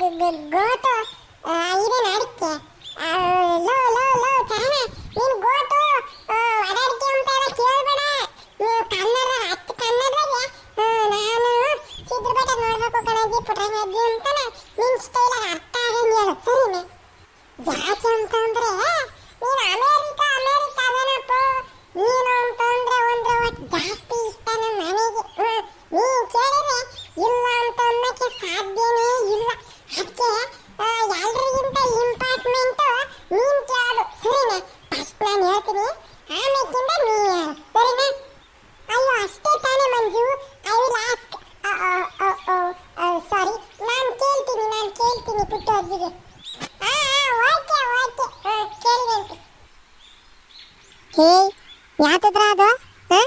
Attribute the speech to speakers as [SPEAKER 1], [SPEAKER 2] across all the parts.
[SPEAKER 1] Go to ಇದೇನು ಅಡಿಕೆ low low low ಚರಣ ನೀನು ಗೋಟು. ಅಡಡಿಕೆ ಅಂತ ಎಲ್ಲ ಕೇಳಬೇಡ. ನೀವು ಕನ್ನಡ ಅಚ್ಚ ಕನ್ನಡದಾಗೆ. ನಾನು ಸಿದ್ಧ ಬೆಟ್ಟ ನೋಡ್ಬೇಕು ಕಣಜ್ಜಿ ಪುಟ್ರಂಗ ಅಜ್ಜಿ ಅಂತಾನೆ. ನಿನ್ ಸ್ಟೈಲಾಗ ಅರ್ಥ ಆಗಂಗೆ ಹೇಳು ಸರಿನೇ? ಯಾಕೆ ಅಂತಂದ್ರೆ ನೀನು ಅಮೇರಿಕಾ ಅಮೇರಿಕಾ ಅದನಪ್ಪ ನೀನು ಅಂತಂದ್ರೆ ಒಂದು ಒಟ್ಟು ಜಾಸ್ತಿ ಇಷ್ಟ ನಮ್ಮ ಮನೆಗೆ ಹ್ಮ್. ನೀನ್ ಕೇಳಿದ್ರೆ ಇಲ್ಲ ಅಂತ ಅನ್ನಕ್ಕೆ ಸಾಧ್ಯನೇ ಇಲ್ಲ ಅದಕ್ಕೆ ಎಲ್ರಿಗಿಂತ ಇಂಪಾರ್ಟ್ಮೆಂಟ್ ನೀನ್ ಕೇಳೋದು ಸರಿನಾ ಫಸ್ಟ್ ನಾನು ಹೇಳ್ತೀನಿ ಆಮೇಕಿಂದ ನೀ ಹೇಳು ಸರಿನಾ ಅಯ್ಯೋ ಅಷ್ಟೇ ತಾನೇ Manju I will ask sorry ನಾನು ಕೇಳ್ತೀನಿ ನಾನು ಕೇಳ್ತೀನಿ ಪುಟ್ಟು ಅಜ್ಜಿಗೆ ಹಾ ಓಕೆ ಓಕೆ ಕೇಳಿದಂತೆ ಹೇ ಯಾತದ್ರ ಅದು ಹ?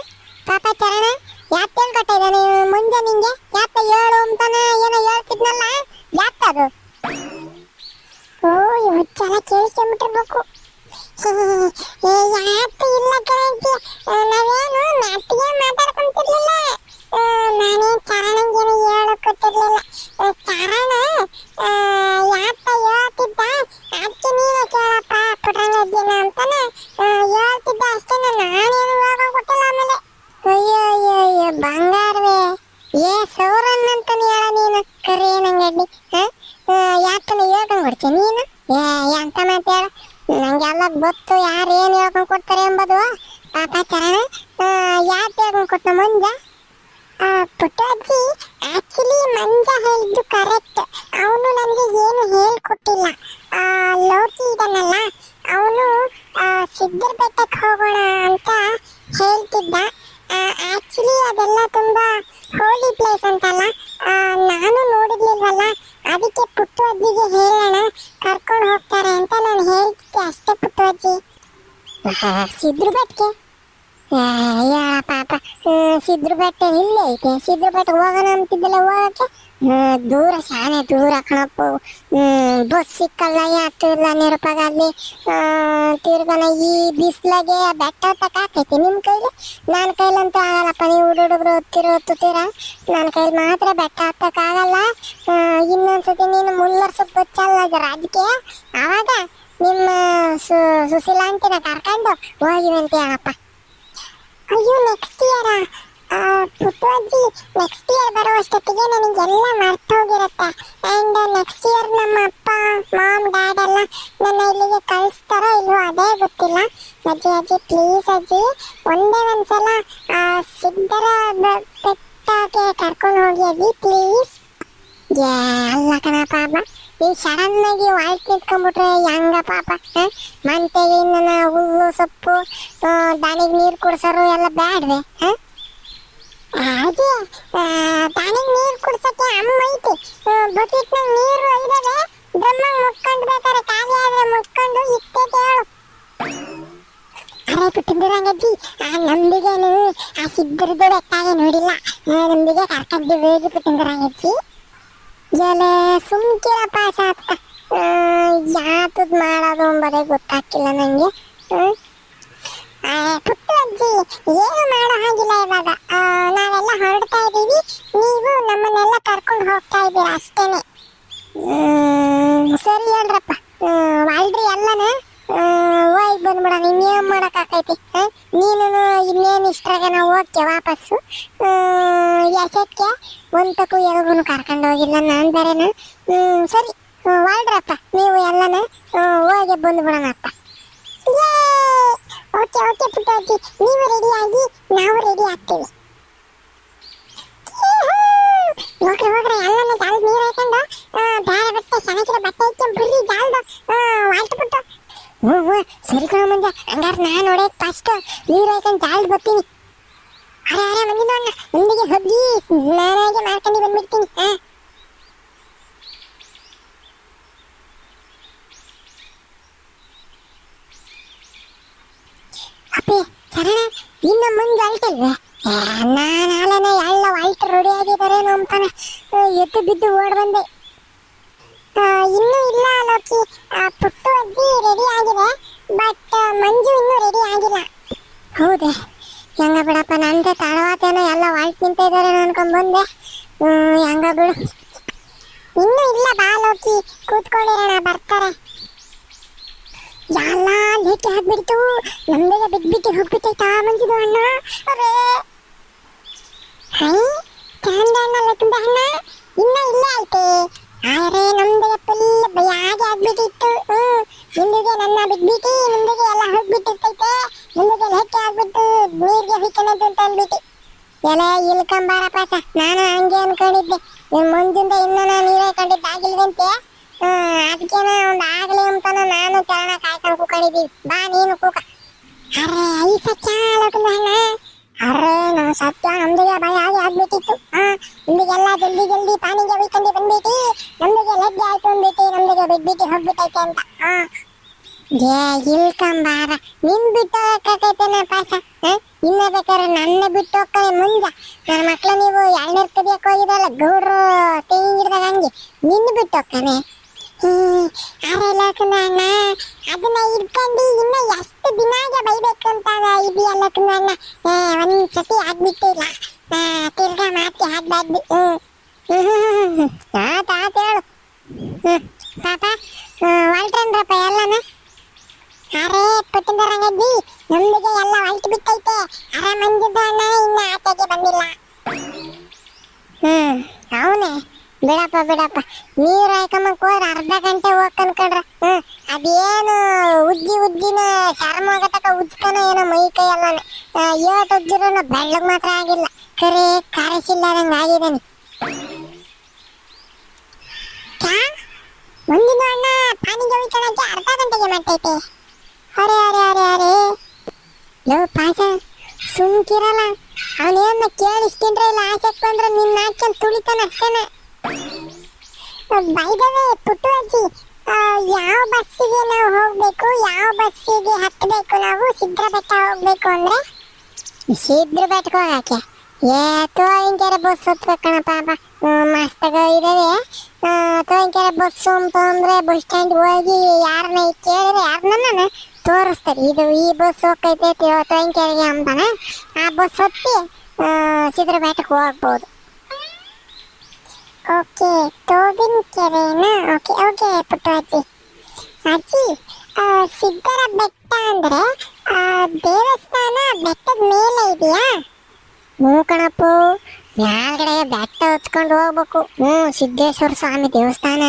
[SPEAKER 1] ಪಾಪ ಚರಣ ಯಾತ್ ಹೇಳ್ಕೊಟ್ಟಿದ್ದಾನೆ ಮುಂದೆ ನಿಂಗೆ ಯಾತ ಹೇಳು ಅಂತಾನೆ ಏನೋ ಹೇಳ್ತಿದ್ನಲ್ಲ ಯಾತದು ಓ ಇವತ್ತೆಲ್ಲ ಕೇಳಿಸ್ಕೊಂಬಿಟ್ಟಿರ್ಬೇಕು ಯಾತು ಇಲ್ಲ ಕಣಜ್ಜಿ ನಾವೇನು ಮ್ಯಾಟಿಗೆ ಮಾತಾಡ್ಕೊಂತಿರ್ಲಿಲ್ಲ. ನಾನೇ ಕಾರಣಂಗೇನು ಹೇಳಕ್ಕೊಟ್ಟಿರ್ಲಿಲ್ಲ ಕಾರಣ ಯಾತ ಹೇಳ್ತಿದ್ದ? ಅದಕ್ಕೆ ನೀವೇ ಕೇಳಪ್ಪ ಪುಟ್ರಂಗಜ್ಜಿನ ಅಂತಾನೆ. ಹೇಳ್ತಿದ್ದ ಅಷ್ಟೇ ನಾನೇನು ಹೇಳಕ್ ಕೊಟ್ಟಿಲ್ಲ ಆಮೇಲೆ. ಅಯ್ಯೋ ಅಯ್ಯೋ ಅಯ್ಯೋ ಬಂಗಾರವೇ. ಏ ಸೌರನ್ ಅಂತ ಹೇಳ ನೀನು. ಕರಿ, ನಂಗಡ್ಡಿ. ಯಾಕನ ಹೇಳ್ಕೊಂಡ್ ಕೊಡ್ತೀಯ ನೀನು? ಏ ಮಾತಾಡ? ಮಾತು ನಂಗೆಲ್ಲ ಗೊತ್ತು, ಯಾರು ಏನು ಹೇಳ್ಕೊಂಡು ಕೊಡ್ತಾರೆ ಎಂಬುದು. ಪಾಪ ಯಾರು ಹೇಳ್ಕೊಂಡ್ ಕೊಟ್ಟ ಮಂಜ? ಪುಟ್ಟಜ್ಜಿ ಆಕ್ಚುಲಿ ಮಂಜ ಹೇಳಿದ್ದು ಕರೆಕ್ಟ್ ಅವನು ನನಗೆ ಏನು ಹೇಳ್ಕೊಟ್ಟಿಲ್ಲ. ಲೋಕಿ ಇದನ್ನಲ್ಲ ಅವನು ಸಿದ್ಧರ ಬೆಟ್ಟಕ್ಕೆ ಹೋಗೋಣ ಅಂತ ಹೇಳ್ತಿದ್ದ. ಆಕ್ಚುಲಿ ಅದೆಲ್ಲ ತುಂಬಾ ಹೋಲಿ ಪ್ಲೇಸ್ ಅಂತಲ್ಲ. ನಾನು ನೋಡಿರ್ಲಿಲ್ವಲ್ಲ, ಅದಕ್ಕೆ ಅಜ್ಜಿಗೆ ಹೇಳೋಣ, ಕರ್ಕೊಂಡು ಹೋಗ್ತಾರೆ ಅಂತ ನಾನು ಹೇಳ್ತಿದ್ದೆ, ಅಷ್ಟೇ ಪುಟ್ಟು ಅಜ್ಜಿ ಸಿದ್ರ ಬೆಟ್ಟಕ್ಕೆ ಅಯ್ಯ, ಪಾಪ. ಸಿದ್ರ ಬೆಟ್ಟ ಇಲ್ಲೇ ಐತೆ. ಸಿದ್ರ ಬೆಟ್ಟ ಹೋಗೋಣ ಅಂತಿದ್ದಲ್ಲ ಹೋಗಕ್ಕೆ ದೂರ ಶಾನೆ ದೂರ ಕಣಪ್ಪ. ಬಸ್ ಸಿಕ್ಕಲ್ಲ ಯಾತು ಇಲ್ಲ ನೆರಪಾಗಲ್ಲಿ ತಿರ್ಗನ ಈ ಬಿಸ್ಲಾಗೆ ಬೆಟ್ಟ ಹತ್ತಕ್ಕೆ ಆಗ್ತೈತಿ ನಿಮ್ಮ ಕೈಲಿ? ನನ್ನ ಕೈಲಂತೂ ಆಗಲ್ಲಪ್ಪ, ನೀವು ಹುಡುಗರು ಹೊತ್ತಿರೋ ಹೊತ್ತುತ್ತೀರ? ನನ್ನ ಕೈಲಿ ಮಾತ್ರ ಬೆಟ್ಟ ಹತ್ತಕ್ಕಾಗಲ್ಲ ಇನ್ನೊಂದ್ಸತಿ ನೀನು ಮುಲ್ಲರ್ಸಕ್ಕೆ ಗೊತ್ತಲ್ಲ ರಾಜಕೀಯ? ಆವಾಗ ನಿಮ್ಮ ಸು ಸುಶೀಲಾಂಟಿನ ಕರ್ಕೊಂಡು ಹೋಗಿವಂತೆ ಅಣ್ಣಪ್ಪ ಅಯ್ಯೋ ನೆಕ್ಸ್ಟ್ ಇಯರ ಪುಟ್ಟಜ್ಜಿ ನೆಕ್ಸ್ಟ್ ಅಷ್ಟೊತ್ತಿಗೆ ನನಗೆಲ್ಲ ಮರ್ತೋಗಿರುತ್ತೆ ಆ್ಯಂಡ್ ನೆಕ್ಸ್ಟ್ ಇಯರ್ ನಮ್ಮ ಅಪ್ಪ ಮಾಮ್ ಡ್ಯಾಡ್ ಎಲ್ಲ ನನ್ನ ಇಲ್ಲಿಗೆ ಕಳಿಸ್ತಾರೋ ಇಲ್ವೋ ಅದೇ ಗೊತ್ತಿಲ್ಲ ಅಜ್ಜಿ ಅಜ್ಜಿ ಪ್ಲೀಸ್ ಅಜ್ಜಿ ಒಂದೇ ಒಂದ್ಸಲ ಆ, ಸಿದ್ಧರ ಪೆಟ್ಟಾಗೆ ಕರ್ಕೊಂಡು ಹೋಗಿ ಅಜ್ಜಿ ಪ್ಲೀಸ್ ಏ ಅಲ್ಲ ಕಣ ಪಾಪ ಈ ಸಡನ್ನಾಗಿ ವಾಲ್ಟ್ ನಿಂತ್ಕೊಂಡ್ಬಿಟ್ರೆ ಹೆಂಗ ಪಾಪ? ಮಂತೆಗೆ ನನ್ನ ಹುಲ್ಲು ಸೊಪ್ಪು ದಾನಿಗೆ ನೀರು ಕುಡಿಸೋರು ಎಲ್ಲ ಬ್ಯಾಡ್ವೆ ಹ? ಹಾಗೆ ದನಿಗೆ ನೀರು ಕುಡ್ಸಕ್ಕೆ ಅಮ್ಮ ಐತಿ. ಬಕೆಟ್ನಾಗ ನೀರು ಇದಾವೆ ಡ್ರಮ್ಮಾಗ ಖಾಲಿ ಆದ್ರೆ ಮುಕ್ಕೊಂಡು ಇತ್ತೈತೆ ಹೇಳು ಅರೆ ಪುಟ್ಟಿದ್ರಂಗಜ್ಜಿ ಆ ನಂಬಿಗೆನು, ಆ ಸಿದ್ಧರದ್ದು ಬೆಟ್ಟಾಗೆ ನೋಡಿಲ್ಲ. ನಂಬಿಗೆ ಕರ್ಕೊಂಡು ಹೋಗಿ ಪುಟ್ಟಿದ್ರಂಗಜ್ಜಿ ಜಲೆ ಸುಮ್ಕಿರಪ್ಪ ಸಾತ್ಕ. ಯಾತದ್ ಮಾಡೋದು ಎಂಬುದೇ ಗೊತ್ತಾಗ್ತಿಲ್ಲ ನನಗೆ ಪುಟ್ಟ ಅಜ್ಜಿ ಏನು ಮಾಡೋ ಹಾಗಿಲ್ಲ ಇವಾಗ ಆ, ನಾವೆಲ್ಲ ಹೊರಡ್ತಾ ಇದ್ದೀವಿ ನೀವು ನಮ್ಮನ್ನೆಲ್ಲ ಕರ್ಕೊಂಡು ಹೋಗ್ತಾ ಇದ್ದೀರಾ ಅಷ್ಟೇನೆ. ಸರಿ ಹೇಳ್ರಪ್ಪ. ಅಲ್ರಿ ಎಲ್ಲನ. ಹೋಗಿ ಬಂದ್ಬಿಡ ಇನ್ನೇನು ಮಾಡೋಕ್ಕಾಕೈತಿ ನೀನು ಇನ್ನೇನು ಇಷ್ಟ್ರಾಗ ನಾವು ಹೋಗ್ತೇವೆ ವಾಪಸ್ಸು? ಎಸೆಕ್ಕೆ ಒಂದಕ್ಕೂ ಎಲ್ಗೂ ಕರ್ಕೊಂಡು ಹೋಗಿಲ್ಲ ನಾನು ಬೇರೆನ. ಸರಿ. ವಾಳ್ರಪ್ಪ ನೀವು ಎಲ್ಲನ ಹೋಗಿ ಬಂದ್ಬಿಡೋಣಪ್ಪ ಓಕೆ ಓಕೆ ಪುಟ್ಟಜ್ಜಿ ನೀವು ರೆಡಿ ಆಗಿ, ನಾವು ರೆಡಿ ಆಗ್ತೀವಿ. ಹೋಗ್ರಿ ಹೋಗ್ರಿ ಎಲ್ಲನ ಜಾಲದ ನೀರು ಹಾಕೊಂಡು ಬೇರೆ ಬಟ್ಟೆ ಚೆನ್ನಾಗಿರೋ ಬಟ್ಟೆ ಹಾಕ್ಕೊಂಡು ಬರ್ರಿ ಜಾಲದ ವಾಲ್ಟ್ ಬಿಟ್ಟು ಹ್ಞೂ ಹ್ಞೂ ಸರಿ ಕಣ ಮಂಜ ಹಂಗಾರೆ ನಾನು ನೋಡಕ್ಕೆ ಫಸ್ಟ್ ನೀರು ಹಾಕೊಂಡು ಜಾಲದ ಬರ್ತೀನಿ ಅರೆ ಅರೆ ಮಂದಿ ನೋಡೋಣ ಮುಂದಿಗೆ ಹೋಗಿ ನಾನಾಗೆ ಮಾಡ್ಕೊಂಡು ಬಂದ್ಬಿಡ್ತೀನಿ ಹಾಂ ಅಪ್ಪಿ ಶರಣ ಇನ್ನು ಮುಂದೆ ಅಲ್ಟಿಲ್ವೇ ನಾನು ಆಲನೆ ಎಲ್ಲ ವೈಟ್ ರೆಡಿ ಆಗಿದ್ದಾರೇನೋ ಅಂತಾನೆ ಎದ್ದು ಬಿದ್ದು ಓಡ್ ಬಂದೆ. ಇನ್ನೂ ಇಲ್ಲ ಲೋಕಿ ಪುಟ್ಟು ಅಜ್ಜಿ ರೆಡಿ ಆಗಿದೆ ಬಟ್ ಮಂಜು ಇನ್ನೂ ರೆಡಿ ಆಗಿಲ್ಲ. ಹೌದೇ, ಹೆಂಗ ಬಿಡಪ್ಪ ನಂದೆ ತಡವಾತೇನೋ ಎಲ್ಲ ನಿಂತ ಇದಾರೆ ಅನ್ಕೊಂಡ್ ಬಂದೆ. ಹೆಂಗ ಬಿಡು. ಇನ್ನೂ ಇಲ್ಲ ಬಾ ಲೋಕಿ ಕೂತ್ಕೊಂಡಿರೋಣ, ಬರ್ತಾರೆ. ಎಲ್ಲ ಲೇಟ್ ಆಗ್ಬಿಡ್ತು. ನಮ್ದೆಲ್ಲ ಬಿಟ್ಬಿಟ್ಟು ಹೋಗ್ಬಿಟ್ಟೈತಾ ಮಂಜುದು ಅಣ್ಣ? ಅರೇ ಹೈ ಚಂದ ಅಣ್ಣ ಲಕ್ಕಂದ ಅಣ್ಣ ಇನ್ನ ಇಲ್ಲೇ ಐತೆ ಆದ್ರೆ ನಮ್ದೆಲ್ಲ ಫುಲ್ ಭಯಾಗೆ ಆಗ್ಬಿಟ್ಟಿತ್ತು ಹ್ಮ್ ಮುಂದಿಗೆ ನನ್ನ ಬಿಟ್ಬಿಟ್ಟು, ಮುಂದಿಗೆ ಎಲ್ಲ ಹೋಗ್ಬಿಟ್ಟಿರ್ತೈತೆ. ಮುಂದಿಗೆ ಲೇಟ್ ಆಗ್ಬಿಟ್ಟು ನೀರ್ಗೆ ಹಿಕ್ಕಣದು ಅಂತ ಅಂದ್ಬಿಟ್ಟು. ಎಲೆ ಇಲ್ಕಂಬಾರಪ್ಪ ಸ ನಾನು ಹಂಗೆ ಅನ್ಕೊಂಡಿದ್ದೆ. ನಿಮ್ಮ ಮುಂದಿಂದ ಇನ್ನ ನಾನು ನೀರೇ ಕಂಡಿದ್ದು ಆಗಿಲ್ವಂತೆ. ಅದಕ್ಕೇನ ಒಂದು ಆಗಲಿ ಅಂತ ನಾನು ಚರಣ ಕಾಯ್ಕೊಂಡು ಕೂಕೊಂಡಿದ್ದೀವಿ. ಬಾ ನೀನು ಕೂಕ. ಅರೆ ಐ ಸಚ್ಚ ಲೋಕಂದ ಅರೆ ನಾ ಸತ್ಯ, ನಮ್ದಿಗೆ ಭಯ ಆಗಿ ಆಗ್ಬಿಟ್ಟಿತ್ತು. ಹಾ ನಿಮಗೆಲ್ಲ ಜಲ್ದಿ ಜಲ್ದಿ ಪಾನಿಗೆ ಉಯ್ಕೊಂಡು ಬಂದ್ಬಿಟ್ಟು. ನಮ್ದಿಗೆ ಲಗ್ಗೆ ಆಯ್ತು ಅಂದ್ಬಿಟ್ಟು, ನಮ್ದಿಗೆ ಬಿಟ್ಬಿಟ್ಟು ಹೋಗ್ಬಿಟ್ಟೈತೆ ಅಂತ. ಹಾ ಏ ಇಲ್ಕಂಬಾರ ನಿನ್ ಬಿಟ್ಟು ಹೋಗಕ್ಕೈತೇನ ಪಾಸ ಇನ್ನ ಬೇಕಾದ್ರೆ ನನ್ನ ಬಿಟ್ಟು ಹೋಗ್ತಾನೆ ಮುಂಜ ನನ್ನ ಮಕ್ಳು ನೀವು ಎಳ್ನೀರ್ ಕದಿಯಕ್ ಹೋಗಿದ್ರಲ್ಲ ಗೌಡ್ರು ತೆಂಗಿನ ಗಿಡದಾಗ ಹಂಗೆ ನಿನ್ನ ಬಿಟ್ಟು ಹೋಗ್ತಾನೆ ಹ್ಮ್ ಅರೆ ಲಕ್ಕನ ಅಣ್ಣ ಅದನ್ನ ಇಟ್ಕೊಂಡು ಇನ್ನ ಎಷ್ಟು ದಿನಾಗೆ ಬೈಬೇಕು ಅಂತ ಇದೆಯಲ್ಲ ಅಣ್ಣ ಒಂದ್ ಸತಿ ಆಗ್ಬಿಟ್ಟಿಲ್ಲ ಆ, ತಿರ್ಗಾ ಮಾತಿ ಹಾಕ್ಬಾರ್ದು ಹ್ಮ್ ಹ್ಮ್ ಹ್ಮ್ ಆತ ಆತ ಹೇಳು ಹ್ಮ್ ಪಾಪ ಹೊಲ್ಟ್ರೇನ್ರಪ್ಪ ಎಲ್ಲನ ಅರೆ ಪುಟ್ಟಿಂದರಂಗಜ್ಜಿ ನಮ್ದಿಗೆ ಎಲ್ಲ ಹೊಲ್ಟ್ ಬಿಟ್ಟೈತೆ. ಅರೆ, ಮಂಜಿದ್ದ ಅಣ್ಣ ಇನ್ನ ಆಚೆಗೆ ಬಂದಿಲ್ಲ. ಹ್ಮ್, ಅವನೇ. ಬಿಡಪ್ಪ ಬಿಡಪ್ಪ. ನೀರು ಹಾಕಮ್ಮಕ್ ಹೋದ್ರ ಅರ್ಧ ಗಂಟೆ ಹೋಗ್ ಕನ್ಕೊಂಡ್ರ ಹ್ಮ್, ಅದೇನು ಉಜ್ಜಿ ಉಜ್ಜಿನ ಚರ್ಮ ಆಗತಕ ಉಜ್ಕನ ಏನೋ ಮೈ ಕೈ ಎಲ್ಲಾನ ಏಟ್ ಉಜ್ಜಿರೋನ ಬೆಳ್ಳಗ್ ಮಾತ್ರ ಆಗಿಲ್ಲ. ಕರೆ ಕರೆಸಿಲ್ಲದಂಗ ಆಗಿದ್ದಾನೆ ಮುಂದಿನ ಅಣ್ಣ, ಪಾನಿಗೆ ಒಯ್ಕೊಳಕ್ಕೆ ಅರ್ಧ ಗಂಟೆಗೆ ಮಾಡ್ತೈತೆ ಅರೆ ಅರೆ ಅರೆ ಅರೆ. ಲೋ ಪಾಸ ಸುಮ್ಕಿರಲ್ಲ. ಅವನೇನ ಕೇಳಿಸ್ಕೊಂಡ್ರೆ ಇಲ್ಲ ಆಸಕ್ ಬಂದ್ರೆ ನಿನ್ನ ಹಾಕ್ಯಂಡ್ ತುಳಿತಾನ ಅಷ್ಟೇನ. ಬೈದವೇ ಪುಟ್ಟು ಅಜ್ಜಿ ಯಾವ ಬಸ್ಸಿಗೆ ನಾವು ಹೋಗ್ಬೇಕು, ಯಾವ ಬಸ್ಸಿಗೆ ಹತ್ತಬೇಕು ನಾವು ಸಿದ್ರ ಬೆಟ್ಟ ಹೋಗ್ಬೇಕು ಅಂದ್ರೆ? ಸಿದ್ರ ಬೆಟ್ಟಕ್ಕೆ ಹೋಗಕ್ಕೆ? ಏ ತೋಯಿಂಕೆರೆ ಬಸ್ ಹತ್ಬೇಕಣ ಕಣ ಪಾಪ. ಮಸ್ತಾಗ ಇದಾವೆ. ತೋಯಿಂಕೆರೆ ಬಸ್ ಅಂತ ಅಂದ್ರೆ ಬಸ್ ಸ್ಟ್ಯಾಂಡ್ ಹೋಗಿ ಯಾರನ್ನ ಕೇಳಿದ್ರೆ ಯಾರನ್ನ ತೋರಿಸ್ತಾರೆ. ಇದು ಈ ಬಸ್ ಹೋಗ್ತೈತೆ ತೋಯಿಂಕೆರೆಗೆ ಅಂತಾನೆ. ಆ ಬಸ್ ಹತ್ತಿ ಸಿದ್ರ ಬೆಟ್ಟಕ್ಕೆ ಹೋಗ್ಬೋದು. ಓಕೆ ತೋಬಿನ ಕೆರೆನ? ಓಕೆ ಓಕೆ ಪುಟ್ಟು ಅಜ್ಜಿ. ಅಜ್ಜಿ ಸಿದ್ದರ ಬೆಟ್ಟ ಅಂದ್ರೆ ದೇವಸ್ಥಾನ ಬೆಟ್ಟದ ಮೇಲೆ ಇದೆಯಾ? ಹ್ಞೂ ಕಣಪ್ಪು. ಮ್ಯಾಲ್ಗಡೆ ಬೆಟ್ಟ ಹೊತ್ಕೊಂಡು ಹೋಗ್ಬೇಕು. ಹ್ಞೂ ಸಿದ್ದೇಶ್ವರ ಸ್ವಾಮಿ ದೇವಸ್ಥಾನ.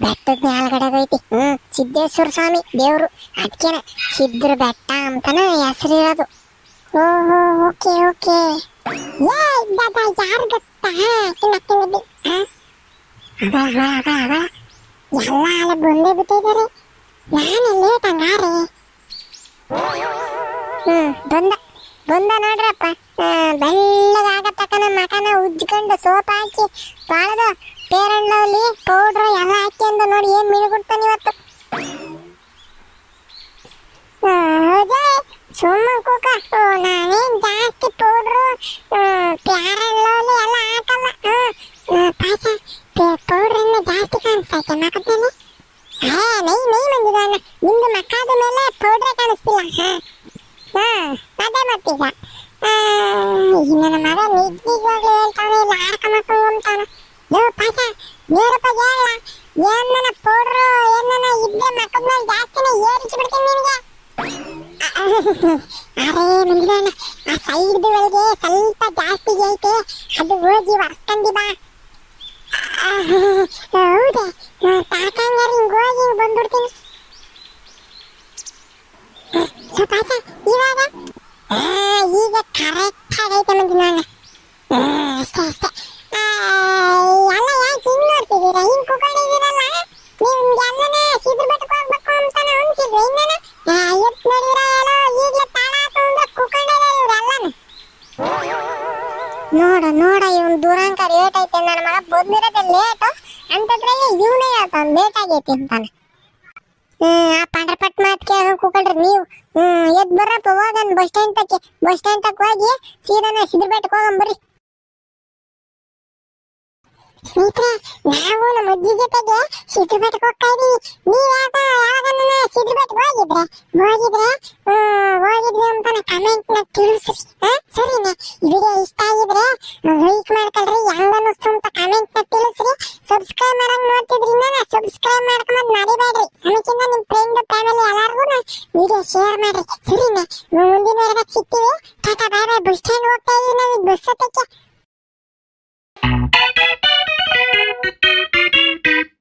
[SPEAKER 1] ಬೆಟ್ಟದ ಮ್ಯಾಲ್ಗಡೆದೈತಿ ಹ್ಞೂ ಸಿದ್ದೇಶ್ವರ ಸ್ವಾಮಿ ದೇವರು. ಅದಕ್ಕೇನೆ ಸಿದ್ರ ಬೆಟ್ಟ ಅಂತಾನೆ ಹೆಸರಿರೋದು. ಓಹೋ, ಓಕೆ ಓಕೆ. ಏ ದಾದಾ ಯಾರು ಗೊತ್ತಾ? ಅಗ ಎಲ್ಲ ಅಲ್ಲ ಬಂದೇ ಬಿಟ್ಟಿದ್ದಾರೆ ನಾನು ಲೇಟ್ ಹಂಗಾರೆ. ಹ್ಞೂ ಬಂದ. ಬಂದ ನೋಡ್ರಪ್ಪ. ಬೆಳ್ಳಗಾಗತ್ತಕನ ಮಕನ ಉಜ್ಕೊಂಡು ಸೋಪ್ ಹಾಕಿ ತೊಳೆದು ಪೇರಣ್ಣಲ್ಲಿ ಪೌಡ್ರ್ ಎಲ್ಲ ಹಾಕ್ಯಂದು ನೋಡಿ ಏನ್ ಮಿನುಗುಡ್ತಾನೆ ಇವತ್ತು. ಆ, ಹೌದಾ ಸುಮ್ಮ ಕೂಕ. ಓ, ನಾನೇನ್ ಜಾಸ್ತಿ ಪೌಡ್ರು ಪ್ಯಾರಲ್ಲೋಲಿ ಎಲ್ಲ ಹಾಕಲ್ಲ. ಹ್ಮ್ ಪಾಸ ಪೌಡ್ರಿಂದ ಜಾಸ್ತಿ ಕಾಣಿಸ್ತೈತೆ ಮಕದಲ್ಲಿ ಹಾ ನೈ ನೈ ಮಂದಿದಾನ ನಿಮ್ದು ಮಕ್ಕಾದ ಮೇಲೆ ಪೌಡ್ರೇ ಕಾಣಿಸ್ತಿಲ್ಲ. ಹಾ ಹಾ ಅದೇ ಮತ್ತೀಗ ಆ, ಈ ನನ್ನ ಮಗ ನಿಜ್ಜಿಗ್ವಾಗ್ಲೂ ಹೇಳ್ತಾನೆ ಇಲ್ಲ ಆಡ್ಕೊಂಬಕ್ಕು ಅಂತಾನ. ಲೋ ಪಾಸ ಬೇರಪ್ಪ ಹೇಳ ಏನನ ಪೌಡ್ರು ಏನನ ಇದ್ದೆ ಮಕ್ಕದ ಮೇಲೆ ಜಾಸ್ತಿನೇ ಏರಿಸಿ ಬಿಡ್ತೀನಿ ನಿನಗೆ. ಅರೆ ಮಂದಿದಾನ ಆ ಸೈಡ್ ಒಳಗೆ ಸ್ವಲ್ಪ ಜಾಸ್ತಿ ಐತೆ. ಅದು ಹೋಗಿ ವರ್ಸ್ಕೊಂಡಿ ಬಾ. ಹೌದಾ ತಾಕಂಗಾರ ಹಿಂಗ್ ಹೋಗಿ ಬಂದ್ಬಿಡ್ತೀನಿ. ಸ್ವಲ್ಪ ಆಚೆ, ಇವಾಗ? ಈಗ ಕರೆಕ್ಟ್ ಆಗೈತೆ ಮಂದಿದಾನ ಅಷ್ಟೇ ಅಷ್ಟೇ ಆ, ಎಲ್ಲ ಯಾಕೆ ಸಿದ್ರ ಬೆಟ್ಟಕ್ಕೆ ಹೋಗ್ಬೇಕು ಏನೋ ಈಗಲೇ ತಾಳ ನೋಡ ನೋಡ ಇವನ್ ದೂರಾಂಕ ಲೇಟ್ ಐತೆ ನನ್ನ ಮಗ. ಬಂದಿರೋದೆ ಲೇಟ್ ಅಂತದ್ರಲ್ಲಿ ಇವನೇ ಹೇಳ್ತಾನ ಲೇಟ್ ಆಗೈತೆ ಅಂತಾನೆ. ಆ ಪಂಡ್ರಪಟ್ ಮಾತ್ ಕೇಳ್ಕೊಂಡ್ ಕೂಕೊಂಡ್ರಿ ನೀವು. ಎದ್ ಬರ್ರಪ್ಪ ಹೋಗನ್ ಬಸ್ ಸ್ಟ್ಯಾಂಡ್ ತಕ್ಕೆ. ಬಸ್ ಸ್ಟ್ಯಾಂಡ್ ತಕ್ಕ ಹೋಗಿ ಸೀದಾ ಸಿದ್ರ ಬೆಟ್ಟಕ್ಕೆ ಹೋಗಂ ಬರ್ರಿ. ಸ್ನೇಹಿತರೆ, ನಾವು ನಮ್ಮ ಅಜ್ಜಿ ಜೊತೆಗೆ ಸಿದ್ದು ಬೆಟ್ಟಕ್ಕೆ ಹೋಗ್ತಾ ಇದೀವಿ. ನೀವು ಯಾವಾಗ ಯಾವಾಗ ಸಿದ್ದು ಬೆಟ್ಟಕ್ಕೆ ಹೋಗಿದ್ರೆ ಹೋಗಿದ್ರೆ ಹೋಗಿದ್ವಿ ಅಂತ ಕಮೆಂಟ್ನ ತಿಳಿಸ್ರಿ. ಸರಿನಾ? ವಿಡಿಯೋ ಇಷ್ಟ ಆಗಿದ್ರೆ ಲೈಕ್ ಮಾಡ್ಕೊಳ್ರಿ ಹೆಂಗ ಅನ್ನಿಸ್ತು ಅಂತ ಕಮೆಂಟ್ನ ತಿಳಿಸ್ರಿ. ಸಬ್ಸ್ಕ್ರೈಬ್ ಮಾಡಂಗ್ ನೋಡ್ತಿದ್ರಿಂದ ಸಬ್ಸ್ಕ್ರೈಬ್ ಮಾಡ್ಕೊಂಡ್ ಮರಿಬೇಡ್ರಿ. ಅದಕ್ಕಿಂತ ನಿಮ್ ಫ್ರೆಂಡ್ ಫ್ಯಾಮಿಲಿ ಎಲ್ಲಾರ್ಗು ವಿಡಿಯೋ ಶೇರ್ ಮಾಡ್ರಿ. ಸರಿನಾ? ಮುಂದಿನ ವಾರದಾಗ ಸಿಗ್ತೀವಿ. Tata bye bye bus stand ಹೋಗ್ತಾ ಇದೀವಿ ನಾವು ಬಸ್ ಹತ್ತಕ್ಕೆ. Thank you.